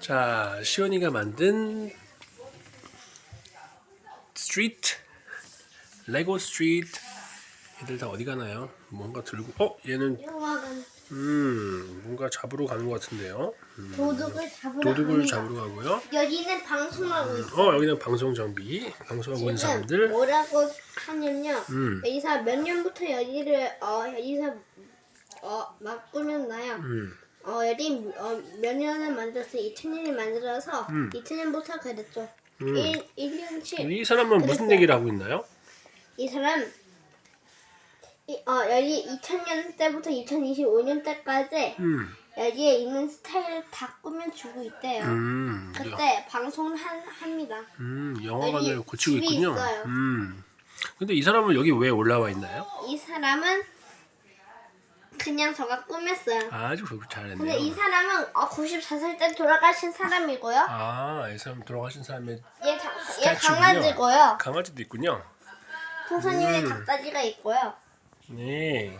자, 시원이가 만든 스트리트 레고 스트리트 얘들 다 어디 가나요? 뭔가 들고 어 얘는 음 뭔가 잡으러 가는 것 같은데요. 도둑을 잡으러 도둑을. 잡으러 가고요. 여기는 방송하고 있어. 어 여기는 방송 장비 방송하고 있는 사람들. 뭐라고 하냐면요. 음. 여기서 몇 년부터 여기를 어 여기서 어막 꾸몄나요? 음. 어 여기 어, 몇 년을 만들었어? 2000년을 만들어서 음. 2000년부터 그랬죠. 음. 1, 1년치 이 사람은 무슨 그랬어요. 얘기를 하고 있나요? 이 사람 이, 어 여기 2000년 때부터 2025년 때까지 음. 여기에 있는 스타일을 다 꾸며주고 있대요. 음. 그때 방송을 한, 합니다. 음, 영화관을 여기 고치고 집이 있군요. 있어요. 음. 근데 이 사람은 여기 왜 올라와 있나요? 이 사람은 그냥 저가 꾸몄어요. 아주 잘했네요. 근데 이 사람은 어, 94살 때 돌아가신 사람이고요. 아, 이 사람 돌아가신 사람의 얘, 자, 얘. 강아지고요. 강아지도 있군요. 풍선이의 음. 닭다리가 있고요. 네.